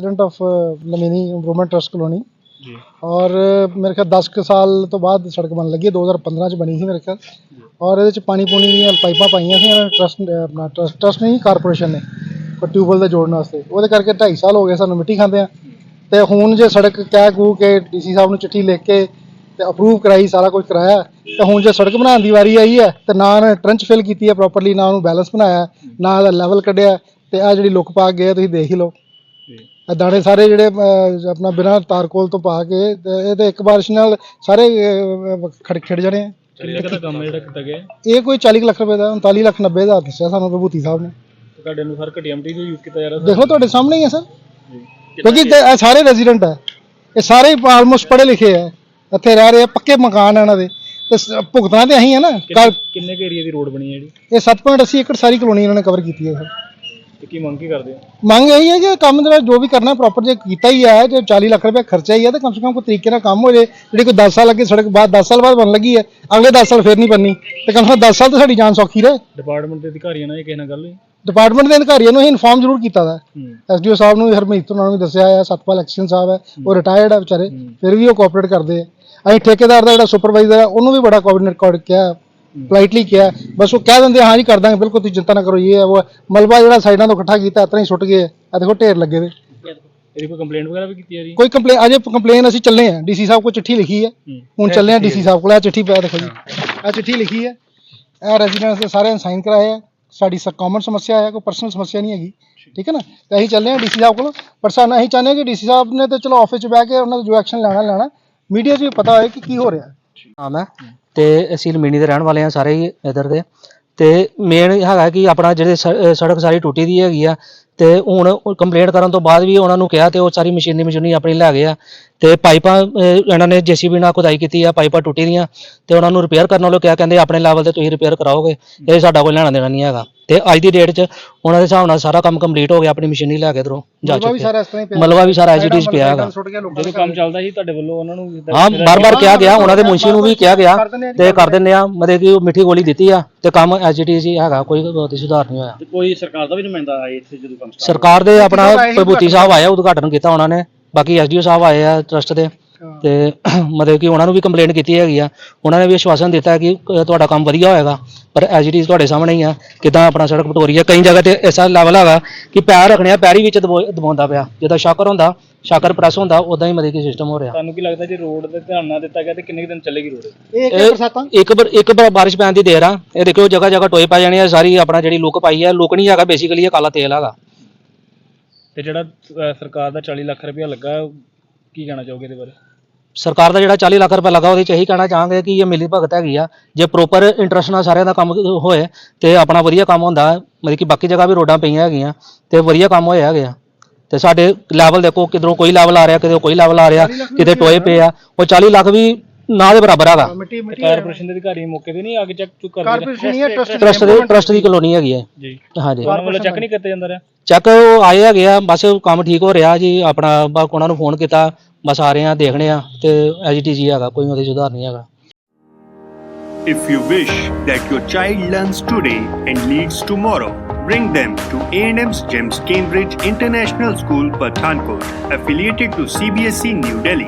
President of लमीनी improvement trust colony ਜੀ ਔਰ ਮੇਰੇ ਖਿਆਲ 10 ਕੁ ਸਾਲ ਤੋਂ ਬਾਅਦ ਸੜਕ ਬਣ ਲੱਗੀ ਹੈ 2015 ਚ ਬਣੀ ਸੀ ਮੇਰੇ ਖਿਆਲ ਔਰ ਇਹਦੇ ਚ ਪਾਣੀ ਪੂਣੀ ਦੀਆਂ ਪਾਈਪਾਂ ਪਾਈਆਂ ਸੀ ਟਰਸਟ ਆਪਣਾ ਟਰਸਟ ਟਰਸਟ ਨਹੀਂ ਕਾਰਪੋਰੇਸ਼ਨ ਨੇ ਉਹ ਟਿਊਬਵੈਲ ਦੇ ਜੋੜਨ ਵਾਸਤੇ ਉਹਦੇ ਕਰਕੇ 2.5 ਸਾਲ ਹੋ ਗਏ ਸਾਨੂੰ ਮਿੱਟੀ ਖਾਂਦੇ ਆ ਤੇ ਹੁਣ ਜੇ ਸੜਕ ਕਹਿ ਕੂ ਕੇ ਡੀਸੀ ਸਾਹਿਬ ਨੂੰ ਚਿੱਠੀ ਲਿਖ ਕੇ ਤੇ ਅਪਰੂਵ ਕਰਾਈ ਸਾਰਾ ਕੁਝ ਕਰਾਇਆ ਤੇ ਹੁਣ ਜੇ ਸੜਕ ਬਣਾਉਣ ਦੀ ਵਾਰੀ ਆਈ ਹੈ ਤੇ ਨਾ ਉਹਨੇ ਟਰੰਚ ਫਿਲ ਕੀਤੀ ਹੈ ਪ੍ਰੋਪਰਲੀ ਨਾ ਉਹਨੂੰ ਬੈਲੈਂਸ ਬਣਾਇਆ ਨਾ ਇਹਦਾ ਲੈਵਲ ਕੱਢਿਆ ਤੇ ਆ ਜਿਹੜੀ ਲੁੱਕ ਪਾ ਗਏ ਆ, ਤੁਸੀਂ ਦੇਖ ਹੀ ਲਓ ਜੀ ਇਹ ਦਾਣੇ ਸਾਰੇ ਜਿਹੜੇ ਅਹ, ਆਪਣਾ ਬਿਨਾਂ ਤਾਰਕੋਲ ਤੋਂ ਪਾ ਕੇ ਤੇ ਇਹ ਤੇ ਇੱਕ ਬਾਰਿਸ਼ ਨਾਲ ਸਾਰੇ ਅਹ, ਖੜ ਖੜ ਜਾਣੇ ਆ। ਕਿੰਨੇ ਕੁ ਦਾ ਕੰਮ ਹੈ ਜਿਹੜਾ ਕੀਤਾ ਗਿਆ। ਇਹ ਕੋਈ 40 ਕੁ ਲੱਖ ਰੁਪਏ ਦਾ 39 ਲੱਖ 90 ਹਜ਼ਾਰ ਦੱਸਿਆ ਸਾਨੂੰ ਵਿਭੂਤੀ ਸਾਹਿਬ ਨੇ। ਤੁਹਾਡੇ ਅਨੁਸਾਰ ਘਟੀਆ ਮਟੀਰੀਅਲ ਯੂਜ਼ ਕੀਤਾ ਜਾ ਰਿਹਾ ਦੇਖ ਤੁਹਾਡੇ ਸਾਹਮਣੇ ਹੀ ਹੈ ਸਰ। ਕਿਉਂਕਿ ਤੇ ਇਹ ਸਾਰੇ ਰੈਜ਼ੀਡੈਂਟ ਹੈ ਇਹ ਸਾਰੇ ਆਲਮੋਸਟ ਪੜ੍ਹੇ ਲਿਖੇ ਹੈ ਇੱਥੇ ਰਹਿ ਰਹੇ ਆ ਪੱਕੇ ਮਕਾਨ ਹੈ ਇਹਨਾਂ ਦੇ। ਤੇ ਸ- ਭੁਗਤਣਾ ਤੇ ਅਸੀਂ ਹੈ ਨਾ ਘਰ- ਕਿੰਨੇ ਕੁ ਏਰੀਆ ਦੀ ਰੋਡ ਬਣੀ ਹੈ ਜਿਹੜੀ? ਇਹ 7.80 ਏਕੜ ਸਾਰੀ ਕਲੋਨੀ ਇਹਨਾਂ ਨੇ ਕਵਰ ਕੀਤੀ ਹੈ ਸਰ। ਤੇ ਕੀ ਮੰਗ ਕੀ ਕਰਦੇ ਹੋ? ਮੰਗ ਇਹੀ ਹੈ ਕਿ ਕੰਮ ਜਿਹੜਾ ਜੋ ਵੀ ਕਰਨਾ ਪ੍ਰੋਪਰ ਜੇ ਕੀਤਾ ਹੀ ਹੈ ਜੇ 40 ਲੱਖ ਰੁਪਏ ਖਰਚਾ ਹੀ ਹੈ ਤਾਂ ਕਮ ਸੇ ਕਮ ਕੋਈ ਤਰੀਕੇ ਨਾਲ ਕੰਮ ਹੋ ਜੇ ਜਿਹੜੀ ਕੋਈ 10 ਸਾਲ ਅੱਗੇ ਸੜਕ ਬਾਅਦ 10 ਸਾਲ ਬਾਅਦ ਬਣ ਲੱਗੀ ਹੈ ਅਗਲੇ 10 ਸਾਲ ਫੇਰ ਨਹੀਂ ਬਣਨੀ ਤੇ ਕਮ ਸੇ ਕਮ 10 ਸਾਲ ਤਾਂ ਸਾਡੀ ਜਾਨ ਸੌਖੀ ਰਹੇ। ਡਿਪਾਰਟਮੈਂਟ ਦੇ ਅਧਿਕਾਰੀਆਂ ਨਾਲ ਇਹ ਕਿਸੇ ਨਾਲ ਗੱਲ ਹੋਈ? ਡਿਪਾਰਟਮੈਂਟ ਦੇ ਅਧਿਕਾਰੀਆਂ ਨੂੰ ਅਸੀਂ ਇਨਫਾਰਮ ਜ਼ਰੂਰ ਕੀਤਾ ਦਾ ਹੂੰ। ਐਸਡੀਓ ਸਾਹਿਬ ਨੂੰ ਹਰਮੀਤ ਉਹਨਾਂ ਨੂੰ ਵੀ ਦੱਸਿਆ ਹੈ ਸਤਪਾਲ ਐਕਸ਼ਨ ਸਾਹਿਬ ਹੈ ਉਹ ਰਿਟਾਇਰਡ ਹੈ ਵਿਚਾਰੇ ਫਿਰ ਵੀ ਉਹ ਕੋਆਪਰੇਟ ਕਰਦੇ ਆ ਅਸੀਂ ਠੇਕੇਦਾਰ ਦਾ ਜਿਹੜਾ ਸੁਪਰਵਾਈਜ਼ਰ ਹੈ ਉਹਨੂੰ ਵੀ ਬੜਾ ਕੋਆਰਡੀਨੇਟ ਕਰ ਕਿਹਾ ਪੋਲਾਈਟਲੀ ਕਿਹਾ। ਬਸ ਉਹ ਕਹਿ ਦਿੰਦੇ ਹਾਂ ਜੀ ਕਰ ਦਾਂਗੇ ਬਿਲਕੁਲ ਤੁਸੀਂ ਚਿੰਤਾ ਨਾ ਕਰੋ ਇਹ ਹੈ ਉਹ ਹੈ। ਮਲਬਾ ਜਿਹੜਾ ਸਾਈਡਾਂ ਤੋਂ ਇਕੱਠਾ ਕੀਤਾ ਇਤਨਾ ਹੀ ਸੁੱਟ ਗਏ। ਆ ਦੇਖੋ ਢੇਰ ਲੱਗੇ ਨੇ ਇਹਦੀ ਕੋਈ ਕੰਪਲੇਂਟ ਵਗੈਰਾ ਵੀ ਕੀਤੀ ਜਾ? ਰਹੀ ਕੋਈ ਕੰਪਲੇਨ ਅਜੇ ਕੰਪਲੇਨ ਅਸੀਂ ਚੱਲੇ ਆ ਡੀਸੀ ਸਾਹਿਬ ਕੋਲ ਚਿੱਠੀ ਲਿਖੀ ਹੈ। ਹੂੰ। ਹੁਣ ਚੱਲੇ ਆ ਡੀਸੀ ਸਾਹਿਬ ਕੋਲ। ਆ ਚਿੱਠੀ ਪਿਆ ਦੇਖੋ ਜੀ। ਆ ਚਿੱਠੀ ਲਿਖੀ ਹੈ। ਇਹ ਰੈਜ਼ੀਡੈਂਸ ਦੇ ਸਾਰੇ ਸਾਈਨ ਕਰਾਏ ਆ। ਸਾਡੀ ਕਾਮਨ ਸਮੱਸਿਆ ਹੈ ਕੋਈ ਪਰਸਨਲ ਸਮੱਸਿਆ ਨਹੀਂ ਹੈਗੀ। ਠੀਕ। ਹੈ ਨਾ? ਤੇ ਅਸੀਂ ਚੱਲੇ ਆ ਡੀਸੀ ਸਾਹਿਬ ਕੋਲ। ਪਰ ਸਾਨੂੰ ਅਸੀਂ ਚਾਹੁੰਦੇ ਹਾਂ ਕਿ ਡੀਸੀ ਸਾਹਿਬ ਨੇ ਤੇ ਚਲੋ ਆਫਿਸ 'ਚ ਬਹਿ ਕੇ ਉਹਨਾਂ ਦਾ ਜੋ ਐਕਸ਼ਨ ਲੈਣਾ ਲੈਣਾ। ਮੀਡੀਆ 'ਚ ਵੀ ਪਤਾ ਹੋਏ ਕਿ ਕੀ ਹੋ ਰਿਹਾ। ਨਾਮ ਹੈ। ਤੇ ਅਸੀਂ ਲਮੀਨੀ ਦੇ ਰਹਿਣ ਵਾਲੇ ਆ ਸਾਰੇ ਹੀ ਇੱਧਰ ਦੇ। ਤੇ ਮੇਨ ਹੈਗਾ ਕਿ ਆਪਣਾ ਜਿਹੜੇ ਸ- ਸੜਕ ਸਾਰੀ ਟੁੱਟੀ ਦੀ ਹੈਗੀ ਆ ਤੇ ਹੁਣ ਕੰਪਲੇਂਟ ਕਰਨ ਤੋਂ ਬਾਅਦ ਵੀ ਉਹਨਾਂ ਨੂੰ ਕਿਹਾ ਤੇ ਉਹ ਸਾਰੀ ਮਸ਼ੀਨੀ ਮਸ਼ੀਨੀ ਆਪਣੀ ਲੈ ਗਏ ਆ। ਤੇ ਪਾਈਪਾਂ ਅਹ, ਇਹਨਾਂ ਨੇ ਜੀਸੀਬੀ ਨਾਲ ਖੁਦਾਈ ਕੀਤੀ ਆ ਪਾਈਪਾਂ ਟੁੱਟੀ ਦੀਆਂ ਤੇ ਉਹਨਾਂ ਨੂੰ ਰਿਪੇਅਰ ਕਰਨ ਵਾਲੋ ਕਿਹਾ ਕਹਿੰਦੇ ਆਪਣੇ ਲੈਵਲ ਤੇ ਤੁਸੀਂ ਰਿਪੇਅਰ ਕਰਾਓਗੇ ਇਹ ਸਾਡਾ ਕੋਈ ਲੈਣਾ ਦੇਣਾ ਨਹੀਂ ਹੈਗਾ। ਤੇ ਅੱਜ ਦੀ ਡੇਟ 'ਚ ਉਹਨਾਂ ਦੇ ਹਿਸਾਬ ਨਾਲ ਸਾਰਾ ਕੰਮ ਕੰਪਲੀਟ ਹੋ ਗਿਆ ਆਪਣੀ ਮਸ਼ੀਨੀ ਲੈ ਕੇ ਇਧਰੋਂ ਜਾ ਮਲਬਾ ਵੀ ਚੁੱਕੇ ਸਾਰਾ ਇਸ ਤਰ੍ਹਾਂ ਹੀ ਪਿਆ। ਮਲਬਾ ਵੀ ਸਾਰਾ ਐਜੀਟੀਜ਼ ਪਿਆ ਹੈਗਾ। ਸੁੱਟ ਗਿਆ ਲੋਕਾਂ ਜਦੋਂ ਕੰਮ ਚੱਲਦਾ ਸੀ ਤੁਹਾਡੇ ਵੱਲੋਂ ਉਹਨਾਂ ਨੂੰ ਜਿੱਦਾਂ ਹਾਂ ਬਾਰ-ਬਾਰ ਕਿਹਾ ਗਿਆ ਉਹਨਾਂ ਦੇ ਮੁਨਸ਼ੀ ਨੂੰ ਵੀ ਕਿਹਾ ਗਿਆ ਤੇ ਕਰ ਦਿੰਦੇ ਆ ਮਤਲਬ ਕਿ ਉਹ ਮਿੱਠੀ ਗੋਲੀ ਦਿੱਤੀ ਆ ਤੇ ਕੰਮ ਐਜ ਇਟ ਇਜ਼ ਹੀ ਹੈਗਾ ਕੋਈ ਬਹੁਤ ਹੀ ਸੁਧਾਰ ਨਹੀਂ ਹੋਇਆ। ਕੋਈ ਸਰਕਾਰ ਦਾ ਵੀ ਨੁਮਾਇੰਦਾ ਆਇਆ ਇੱਥੇ ਜਦੋਂ ਕੰਮ ਸਰਕਾਰ ਦੇ ਆਪਣਾ ਪ੍ਰਭੂਤੀ ਸਾਹਿਬ ਆਇਆ ਉਦਘਾਟਨ ਕੀਤਾ ਉਹਨਾਂ ਨੇ ਬਾਕੀ ਐਸਡੀਓ ਸਾਹਿਬ ਆਏ ਆ ਟਰਸਟ ਦੇ। ਤੇ ਮਤਲਬ ਕਿ ਉਹਨਾਂ ਨੂੰ ਵੀ ਕੰਪਲੇਂਟ ਕੀਤੀ ਹੈਗੀ ਆ। ਉਹਨਾਂ ਨੇ ਵੀ ਆਸ਼ਵਾਸਨ ਦਿੱਤਾ ਕਿ ਅ, ਤੁਹਾਡਾ ਕੰਮ ਵਧੀਆ ਹੋਏਗਾ ਪਰ ਐਜ ਇਟ ਇਜ਼ ਤੁਹਾਡੇ ਸਾਹਮਣੇ ਹੀ ਆ ਕਿਦਾਂ ਆਪਣਾ ਸੜਕ ਪਟੋਰੀ ਆ। ਕਈ ਜਗ੍ਹਾ ਤੇ ਐਸਾ ਲੈਵਲ ਹੈਗਾ ਕਿ ਪੈਰ ਰੱਖਣੇ ਆ ਪੈਰੀ ਵਿੱਚ ਦਬੋ- ਦਬਾਉਂਦਾ ਪਿਆ। ਜਿੱਦਾਂ ਸ਼ਾਕਰ ਹੁੰਦਾ ਸ਼ਾਕਰ ਪ੍ਰੈਸ ਹੁੰਦਾ ਉਦਾਂ ਹੀ ਮਤਲਬ ਕਿ ਸਿਸਟਮ ਹੋ ਰਿਹਾ। ਤੁਹਾਨੂੰ ਕੀ ਲੱਗਦਾ ਜੇ ਰੋਡ ਤੇ ਧਿਆਨ ਨਾ ਦਿੱਤਾ ਗਿਆ ਤੇ ਕਿੰਨੇ ਕੁ ਦਿਨ ਚੱਲੇਗੀ ਰੋਡ? ਇਹ ਇੱਕ ਬਰਸਾਤਾਂ? ਇੱਕ ਬਰ- ਇੱਕ ਬਰ- ਬਾਰਿਸ਼ ਪੈਣ ਦੀ ਦੇਰ ਆ। ਇਹ ਦੇਖੋ ਜਗ੍ਹਾ ਜਗ੍ਹਾ ਟੋਏ ਪੈ ਜਾਣੇ ਆ ਸਾਰੀ ਆਪਣਾ ਜਿਹੜੀ ਲੁੱਕ ਪਾਈ ਆ ਲੁੱਕ ਨਹੀਂ ਹੈਗਾ ਬੇਸਿਕਲੀ ਇਹ ਕਾਲਾ ਤੇਲ ਹੈਗਾ। ਤੇ ਜਿਹੜਾ ਸਰਕਾਰ ਦਾ 40 ਲੱਖ ਰੁਪਇਆ ਲੱਗਾ ਉਹ ਕੀ ਕਹਿਣਾ ਚਾਹੋਗੇ ਇਹਦੇ ਬਾਰੇ? ਸਰਕਾਰ ਦਾ ਜਿਹੜਾ 40 ਲੱਖ ਰੁਪਏ ਲੱਗਾ, ਉਹਦੇ ਚ ਇਹੀ ਕਹਿਣਾ ਚਾਹਾਂਗੇ ਕਿ ਇਹ ਮਿਲੀ ਭਗਤ ਹੈਗੀ ਆ, ਜੇ ਪ੍ਰੋਪਰ ਇੰਟਰਸਟ ਨਾਲ ਸਾਰਿਆਂ ਦਾ ਕੰਮ ਹੋਏ, ਤੇ ਆਪਣਾ ਵਧੀਆ ਕੰਮ ਹੁੰਦਾ, ਮਤਲਬ ਕਿ ਬਾਕੀ ਜਗ੍ਹਾ ਵੀ ਰੋਡਾਂ ਪਈਆਂ ਹੈਗੀਆਂ, ਤੇ ਵਧੀਆ ਕੰਮ ਹੋਇਆ ਹੈਗੇ ਆ। ਤੇ ਸਾਡੇ ਲੈਵਲ ਦੇਖੋ, ਕਿਧਰੋਂ ਕੋਈ ਲੈਵਲ ਆ ਰਿਹਾ ਕਿਤੇ ਕੋਈ ਲੈਵਲ ਆ ਰਿਹਾ, ਕਿਤੇ ਟੋਏ ਪਏ ਆ, ਉਹ 40 ਲੱਖ ਵੀ ਨਾ ਦੇ ਬਰਾਬਰ ਹੈਗਾ ਮਿੱਟੀ ਮਿੱਟੀ ਕਾਰਪੋਰੇਸ਼ਨ ਦੇ ਅਧਿਕਾਰੀ ਮੌਕੇ ਤੇ ਨਹੀਂ ਆ ਕੇ ਚੈੱਕ ਚੁੱਕ ਕਰਦੇ ਕਾਰਪੋਰੇਸ਼ਨ ਹੀ ਹੈ ਟਰਸਟ ਟਰਸਟ ਦੇ ਟਰਸਟ ਦੀ ਕਲੋਨੀ ਹੈਗੀ ਹੈ ਜੀ। ਹਾਂਜੀ। ਉਹਨਾਂ ਵੱਲੋਂ ਚੈੱਕ ਨਹੀਂ ਕੀਤਾ ਜਾਂਦਾ ਰਿਹਾ? ਚੈੱਕ ਆਏ ਹੈਗੇ ਆ ਬਸ ਕੰਮ ਠੀਕ ਹੋ ਰਿਹਾ ਜੀ ਆਪਣਾ ਬਸ ਉਹਨਾਂ ਨੂੰ ਫੋਨ ਕੀਤਾ ਬਸ ਆ ਰਹੇ ਆ ਦੇਖਣੇ ਆ ਤੇ ਐਜੀਟੀਜੀ ਹੈਗਾ ਕੋਈ ਉਹਦੇ 'ਚ ਸੁਧਾਰ ਨਹੀਂ ਹੈਗਾ। If you wish that your child learns today and leads tomorrow, bring them to A&M's GEMS Cambridge International School, Pathankot, affiliated to CBSE New Delhi.